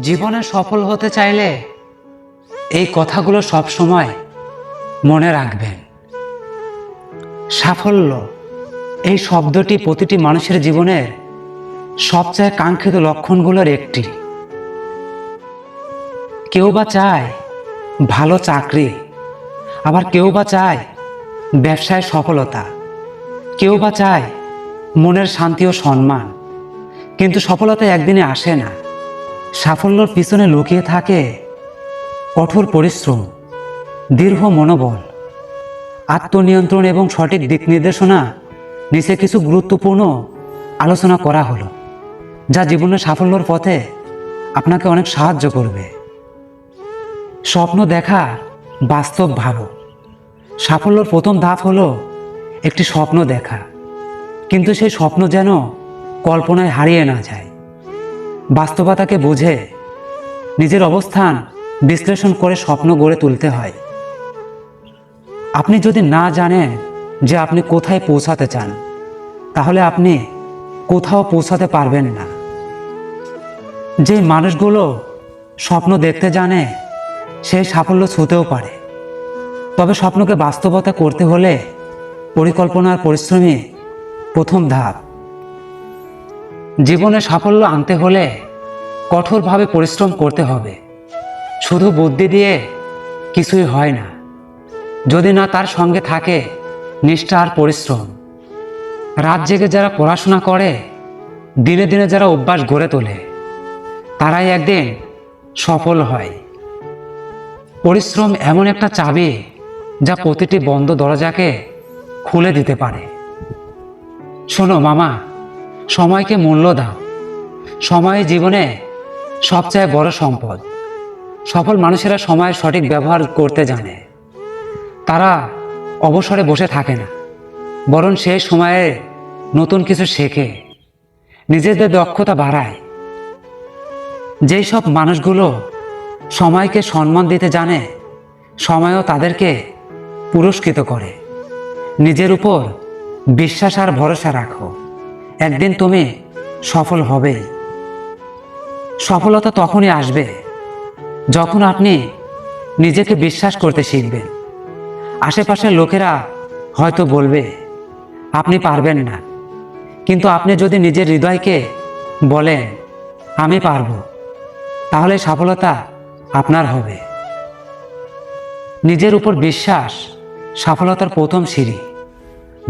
জীবনে সফল হতে চাইলে এই কথাগুলো সব সময় মনে রাখবেন। সাফল্য, এই শব্দটি প্রতিটি মানুষের জীবনের সবচেয়ে কাঙ্ক্ষিত লক্ষণগুলোর একটি। কেউ বা চায় ভালো চাকরি, আবার কেউ বা চায় ব্যবসায় সফলতা। কেউ বা চায় মনের শান্তি ও সম্মান, কিন্তু সফলতা একদিনে আসে না। সাফল্যর পিছনে লুকিয়ে থাকে কঠোর পরিশ্রম, দীর্ঘ মনোবল, আত্মনিয়ন্ত্রণ এবং সঠিক দিক নির্দেশনা নিচে কিছু গুরুত্বপূর্ণ আলোচনা করা হলো, যা জীবনের সাফল্যর পথে আপনাকে অনেক সাহায্য করবে। স্বপ্ন দেখা, বাস্তব ভালো সাফল্যর প্রথম ধাপ হলো একটি স্বপ্ন দেখা, কিন্তু সেই স্বপ্ন যেন কল্পনায় হারিয়ে না যায়। বাস্তবতাকে বুঝে নিজের অবস্থান বিশ্লেষণ করে স্বপ্ন গড়ে তুলতে হয়। আপনি যদি না জানেন যে আপনি কোথায় পৌঁছাতে চান, তাহলে আপনি কোথাও পৌঁছাতে পারবেন না। যে মানুষগুলো স্বপ্ন দেখতে জানে সেই সাফল্য ছুতেও পারে। তবে স্বপ্নকে বাস্তবতা করতে হলে পরিকল্পনার পরিশ্রমী প্রথম ধাপ। জীবনে সাফল্য আনতে হলে কঠোরভাবে পরিশ্রম করতে হবে। শুধু বুদ্ধি দিয়ে কিছুই হয় না। যদি না তার সঙ্গে থাকে নিষ্ঠা আর পরিশ্রম। রাত জেগে যারা পড়াশোনা করে, দিনে দিনে যারা অভ্যাস গড়ে তোলে, তারাই একদিন সফল হয়। পরিশ্রম এমন একটা চাবি যা প্রতিটি বন্ধ দরজাকে খুলে দিতে পারে। শোনো মামা সময়কে মূল্য দাও। সময় জীবনে সবচেয়ে বড় সম্পদ। সফল মানুষেরা সময়ের সঠিক ব্যবহার করতে জানে। তারা অবসরে বসে থাকে না। বরং সেই সময়ে নতুন কিছু শেখে। নিজেদের দক্ষতা বাড়ায়। যেই সব মানুষগুলো সময়কে সম্মান দিতে জানে, সময়ও তাদেরকে পুরস্কৃত করে। নিজের উপর বিশ্বাস আর ভরসা রাখো। একদিন তুমি সফল হবে। সফলতা তখনই আসবে যখন আপনি নিজেকে বিশ্বাস করতে শিখবেন। আশেপাশের লোকেরা হয়তো বলবে, আপনি পারবেন না। কিন্তু আপনি যদি নিজের হৃদয়কে বলেন, আমি পারব, তাহলে সফলতা আপনার হবে। নিজের উপর বিশ্বাস সফলতার প্রথম সিঁড়ি।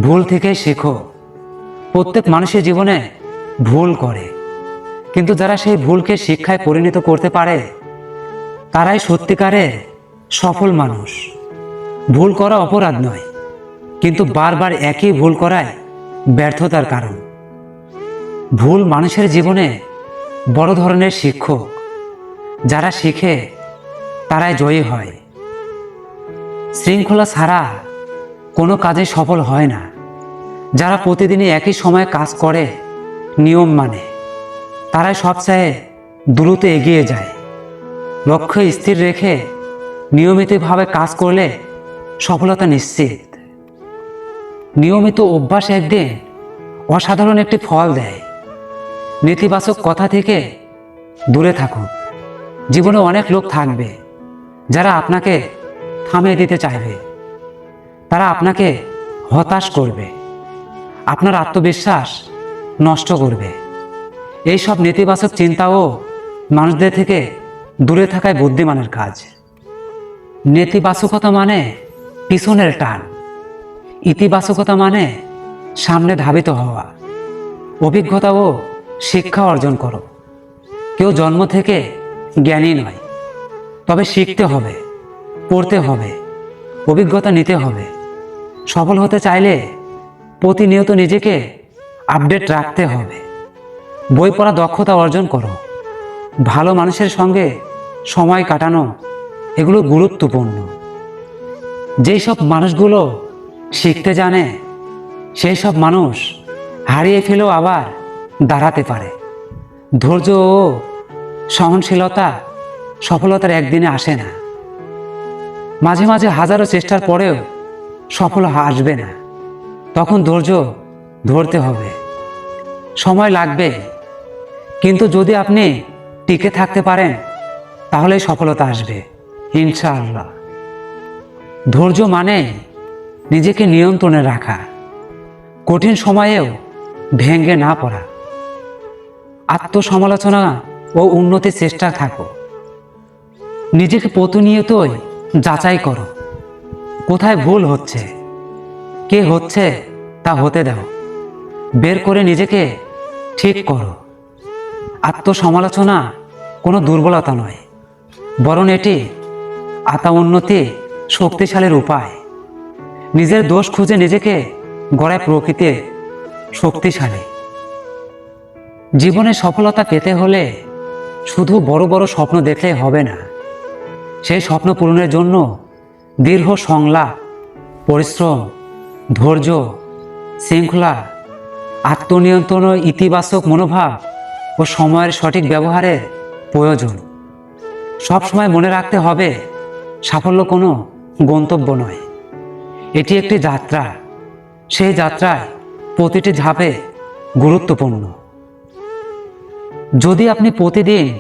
ভুল থেকে শেখো। প্রত্যেক মানুষের জীবনে ভুল করে। কিন্তু যারা সেই ভুলকে শিক্ষায় পরিণত করতে পারে, তারাই সত্যিকারের সফল মানুষ। ভুল করা অপরাধ নয়, কিন্তু বারবার একই ভুল করায় ব্যর্থতার কারণ। ভুল মানুষের জীবনে বড় ধরনের শিক্ষক, যারা শিখে তারাই জয়ী হয়। শৃঙ্খলা ছাড়া কোনো কাজে সফল হয় না। যারা প্রতিদিনই একই সময়ে কাজ করে, নিয়ম মানে তারাই সবচেয়ে দ্রুত এগিয়ে যায়। লক্ষ্য স্থির রেখে নিয়মিতভাবে কাজ করলে সফলতা নিশ্চিত। নিয়মিত অভ্যাস একদিন অসাধারণ একটি ফল দেয়। নেতিবাচক কথা থেকে দূরে থাকুন। জীবনে অনেক লোক থাকবে যারা আপনাকে থামিয়ে দিতে চাইবে। তারা আপনাকে হতাশ করবে। আপনার আত্মবিশ্বাস নষ্ট করবে। এই সব নেতিবাচক চিন্তাও মানুষদের থেকে দূরে থাকায় বুদ্ধিমানের কাজ। নেতিবাচকতা মানে পিছনের টান। ইতিবাচকতা মানে সামনে ধাবিত হওয়া। অভিজ্ঞতা ও শিক্ষা অর্জন করো। কেউ জন্ম থেকে জ্ঞানী নয়, তবে শিখতে হবে, পড়তে হবে, অভিজ্ঞতা নিতে হবে। সফল হতে চাইলে প্রতিনিয়ত নিজেকে আপডেট রাখতে হবে। বই পড়া দক্ষতা অর্জন করো। ভালো মানুষের সঙ্গে সময় কাটানো, এগুলো গুরুত্বপূর্ণ। যেই সব মানুষগুলো শিখতে জানে, সেই সব মানুষ হারিয়ে ফেলেও আবার দাঁড়াতে পারে। ধৈর্য ও সহনশীলতা সফলতার একদিনে আসে না। মাঝে মাঝে হাজারো চেষ্টার পরেও সফল আসবে না। তখন ধৈর্য ধরতে হবে। সময় লাগবে। কিন্তু যদি আপনি টিকে থাকতে পারেন, তাহলেই সফলতা আসবে, ইনশাআল্লাহ। ধৈর্য মানে নিজেকে নিয়ন্ত্রণে রাখা, কঠিন সময়েও ভেঙে না পড়া। আত্মসমালোচনা ও উন্নতির চেষ্টা থাকো। নিজেকে প্রতিনিয়তই যাচাই করো। কোথায় ভুল হচ্ছে? কে হচ্ছে তা হতে দাও। বের করে নিজেকে ঠিক করো। আত্মসমালোচনা কোনো দুর্বলতা নয়, বরং এটি আতা উন্নতি শক্তিশালীর উপায়। নিজের দোষ খুঁজে নিজেকে গড়ায় প্রকৃতির শক্তিশালী। জীবনে সফলতা পেতে হলে শুধু বড় বড় স্বপ্ন দেখলে হবে না। সেই স্বপ্ন পূরণের জন্য দীর্ঘ সংলাপ, পরিশ্রম ধৈর্য, শৃঙ্খলা, আত্মনিয়ন্ত্রণ ও ইতিবাচক মনোভাব ও সময়ের সঠিক ব্যবহারের প্রয়োজন। সবসময় মনে রাখতে হবে, সাফল্য কোনো গন্তব্য নয়। এটি একটি যাত্রা। সেই যাত্রায় প্রতিটি ধাপে গুরুত্বপূর্ণ। যদি আপনি প্রতিদিন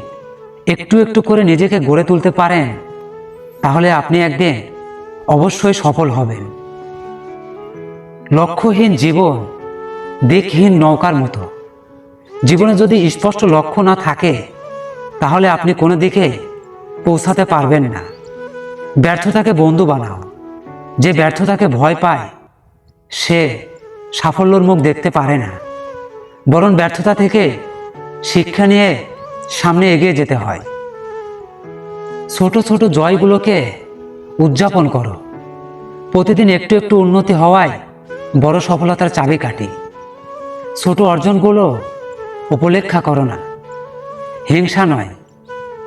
একটু একটু করে নিজেকে গড়ে তুলতে পারেন, তাহলে আপনি একদিন অবশ্যই সফল হবেন। লক্ষ্যহীন জীবন দিকহীন নৌকার মতো। জীবনে যদি স্পষ্ট লক্ষ্য না থাকে, তাহলে আপনি কোনো দিকে পৌঁছাতে পারবেন না। ব্যর্থতাকে বন্ধু বানাও। যে ব্যর্থতাকে ভয় পায়, সে সাফল্যর মুখ দেখতে পারে না। বরং ব্যর্থতা থেকে শিক্ষা নিয়ে সামনে এগিয়ে যেতে হয়। ছোট ছোট জয়গুলোকে উদযাপন করো। প্রতিদিন একটু একটু উন্নতি হওয়ায় বড় সফলতার চাবিকাঠি ছোট অর্জনগুলো উপলেক্ষা করো না। হিংসা নয়,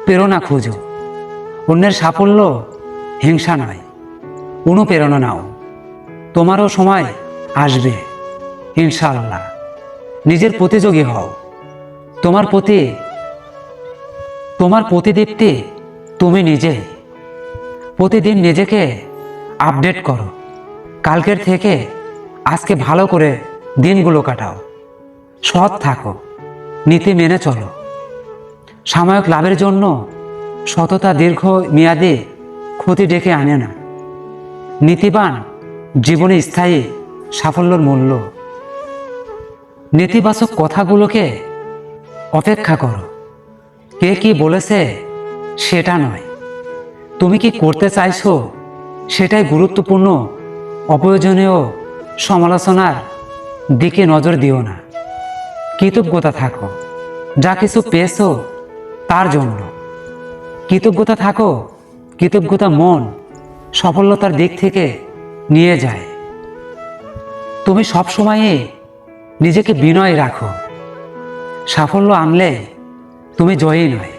প্রেরণা খুঁজো। অন্যের সাফল্য হিংসা নয়, অনুপ্রেরণা নাও। তোমারও সময় আসবে, ইনশাআল্লাহ। নিজের প্রতিযোগী হও। তোমার প্রতি, তোমার প্রতিদীপ্তি তুমি নিজে। প্রতিদিন নিজেকে আপডেট করো। কালকের থেকে আজকে ভালো করে দিনগুলো কাটাও। সৎ থাকো। নীতি মেনে চলো। সাময়িক লাভের জন্য সততা দীর্ঘ মেয়াদে ক্ষতি ডেকে আনে না। নীতিবান জীবনে স্থায়ী সাফল্যর মূল্য। নেতিবাচক কথাগুলোকে অপেক্ষা করো। কে কি বলেছে সেটা নয়। তুমি কি করতে চাইছো সেটাই গুরুত্বপূর্ণ, অপ্রয়োজনীয় সমালোচনার দিকে নজর দিও না। কৃতজ্ঞতা থাকো। যা কিছু পেয়েছ, তার জন্য। কৃতজ্ঞতা থাকো, কৃতজ্ঞতা মন সফলতার দিক থেকে নিয়ে যায়। তুমি সবসময়ে নিজেকে বিনয় রাখো। সাফল্য আনলে তুমি জয়ী নয়।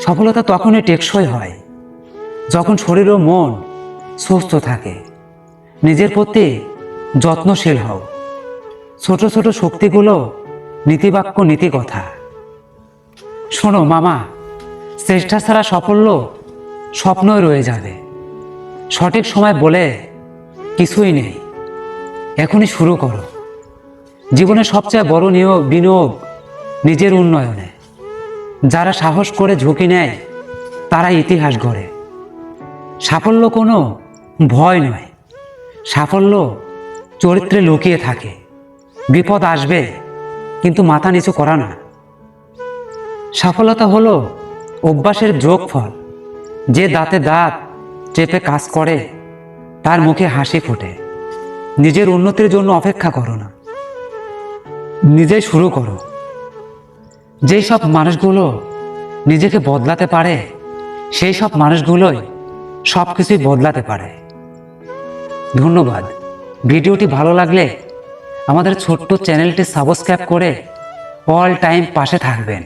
সফলতা তখনই টেকসই হয়, যখন শরীর ও মন সুস্থ থাকে। নিজের প্রতি যত্নশীল হও। ছোট ছোট শক্তিগুলো নীতিবাক্য নীতি কথা শোনো মামা চেষ্টা ছাড়া সাফল্য স্বপ্নই রয়ে যাবে। সঠিক সময় বলে কিছুই নেই। এখনই শুরু করো। জীবনের সবচেয়ে বড় নিয়োগ, বিনিয়োগ নিজের উন্নয়নে। যারা সাহস করে ঝুঁকি নেয় তারা ইতিহাস গড়ে। সাফল্য কোনো ভয় নয়। সাফল্য চরিত্রে লুকিয়ে থাকে। বিপদ আসবে, কিন্তু মাথা নিচু করা না। সফলতা হলো অভ্যাসের যোগফল। যে দাঁতে দাঁত চেপে কাজ করে, তার মুখে হাসি ফোটে। নিজের উন্নতির জন্য অপেক্ষা করো না। নিজে শুরু করো। যেই সব মানুষগুলো নিজেকে বদলাতে পারে, সেই সব মানুষগুলোই সব কিছুই বদলাতে পারে। ধন্যবাদ। ভিডিওটি ভালো লাগলে আমাদের ছোট্ট চ্যানেলটি সাবস্ক্রাইব করে অল টাইম পাশে থাকবেন।